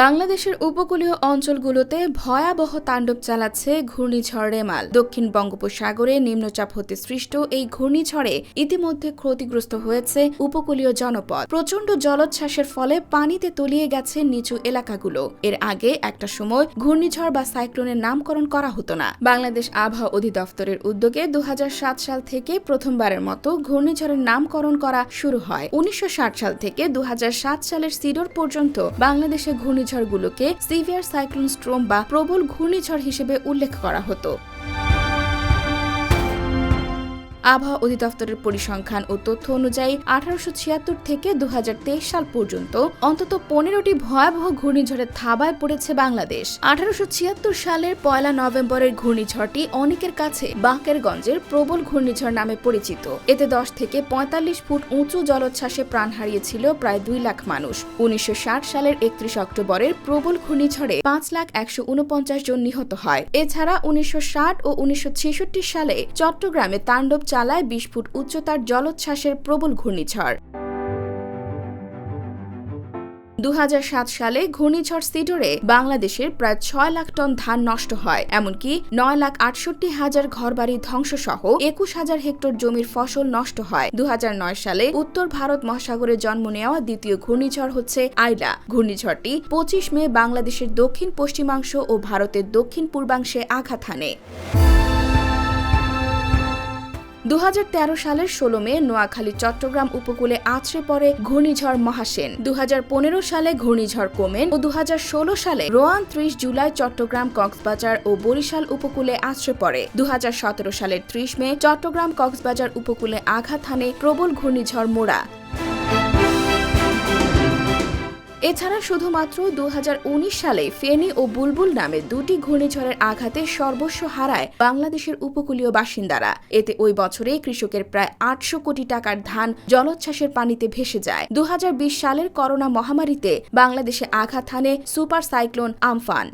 বাংলাদেশের উপকূলীয় অঞ্চলগুলোতে ভয়াবহ তাণ্ডব চালাচ্ছে ঘূর্ণিঝড় রেমাল। দক্ষিণ বঙ্গোপসাগরে নিম্নচাপ হতে সৃষ্ট এই ঘূর্ণিঝড়ে ইতিমধ্যে ক্ষতিগ্রস্ত হয়েছে উপকূলীয় জনপদ। প্রচণ্ড জলোচ্ছ্বাসের ফলে পানিতে তলিয়ে গেছে নিচু এলাকাগুলো। এর আগে একটা সময় ঘূর্ণিঝড় বা সাইক্লোনের নামকরণ করা হতো না। বাংলাদেশ আবহাওয়া অধিদপ্তরের উদ্যোগে দু হাজার সাত সাল থেকে প্রথমবারের মতো ঘূর্ণিঝড়ের নামকরণ করা শুরু হয়। উনিশশো ষাট সাল থেকে দু হাজার সাত সালের সিডর পর্যন্ত বাংলাদেশে ঘূর্ণিঝড়গুলোকে সিভিয়ার সাইক্লোন স্ট্রোম বা প্রবল ঘূর্ণিঝড় হিসেবে উল্লেখ করা হতো। আবহাওয়া অধিদপ্তরের পরিসংখ্যান ও তথ্য অনুযায়ী আঠারোশো ছিয়াত্তর থেকে দুহাজার তেইশ সাল পর্যন্ত অন্তত পনেরোটি ভয়াবহ ঘূর্ণিঝড়ের থাবায় পড়েছে বাংলাদেশ। আঠারোশো ছিয়াত্তর সালের পয়লা নভেম্বরের ঘূর্ণিঝড়টি অনেকের কাছে বাঁকেরগঞ্জের প্রবল ঘূর্ণিঝড় নামে পরিচিত। এতে দশ থেকে পঁয়তাল্লিশ ফুট উঁচু জলোচ্ছ্বাসে প্রাণ হারিয়েছিল প্রায় দুই লাখ মানুষ। উনিশশো ষাট সালের একত্রিশ অক্টোবরের প্রবল ঘূর্ণিঝড়ে পাঁচ লাখ একশো উনপঞ্চাশ জন নিহত হয়। এছাড়া উনিশশো ষাট ও উনিশশো ছেষট্টি সালে চট্টগ্রামে তাণ্ডব চালায় বিশ ফুট উচ্চতার জলোচ্ছ্বাসের প্রবল ঘূর্ণিঝড়। দু হাজার সাত সালে ঘূর্ণিঝড় সিডোরে বাংলাদেশের প্রায় ছয় লাখ টন ধান নষ্ট হয়, এমনকি নয় লাখ আটষট্টি হাজার ঘরবাড়ি ধ্বংস সহ একুশ হাজার হেক্টর জমির ফসল নষ্ট হয়। দু হাজার নয় সালে উত্তর ভারত মহাসাগরে জন্ম নেওয়া দ্বিতীয় ঘূর্ণিঝড় হচ্ছে আইলা। ঘূর্ণিঝড়টি পঁচিশ মে বাংলাদেশের দক্ষিণ পশ্চিমাংশ ও ভারতের দক্ষিণ পূর্বাংশে আঘাত হানে। দু হাজার তেরো সালের ষোলো মে নোয়াখালী, চট্টগ্রাম উপকূলে আছড়ে পড়ে ঘূর্ণিঝড় মহাসেন। দু হাজার পনেরো সালে ঘূর্ণিঝড় কোমেন ও দু হাজার ষোলো সালে রোয়ান ত্রিশ জুলাই চট্টগ্রাম, কক্সবাজার ও বরিশাল উপকূলে আছড়ে পড়ে। দু হাজার সতেরো সালের ত্রিশ মে চট্টগ্রাম, কক্সবাজার উপকূলে আঘাত হানে প্রবল ঘূর্ণিঝড় মোড়া। এছাড়া শুধুমাত্র দু হাজার উনিশ সালে ফেনি ও বুলবুল নামে দুটি ঘূর্ণিঝড়ের আঘাতে সর্বস্ব হারায় বাংলাদেশের উপকূলীয় বাসিন্দারা। এতে ওই বছরে কৃষকের প্রায় আটশো কোটি টাকার ধান জলোচ্ছ্বাসের পানিতে ভেসে যায়। দু হাজার বিশ সালের করোনা মহামারীতে বাংলাদেশে আঘাত হানে সুপার সাইক্লোন আমফান।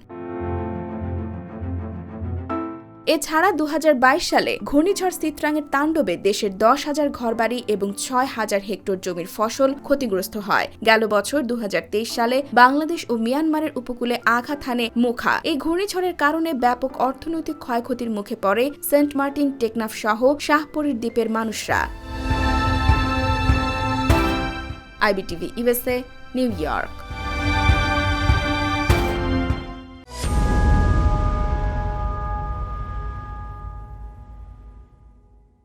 এছাড়া দু হাজার বাইশ সালে ঘূর্ণিঝড় চিত্রাঙের তাণ্ডবে দেশের দশ হাজার ঘরবাড়ি এবং ছয় হাজার হেক্টর জমির ফসল ক্ষতিগ্রস্ত হয়। গেল বছর দুহাজার তেইশ সালে বাংলাদেশ ও মিয়ানমারের উপকূলে আঘাত হানে মুখা। এই ঘূর্ণিঝড়ের কারণে ব্যাপক অর্থনৈতিক ক্ষয়ক্ষতির মুখে পড়ে সেন্ট মার্টিন টেকনাফ সহ শাহপুরীর দ্বীপের মানুষরা। IBTV USA New York.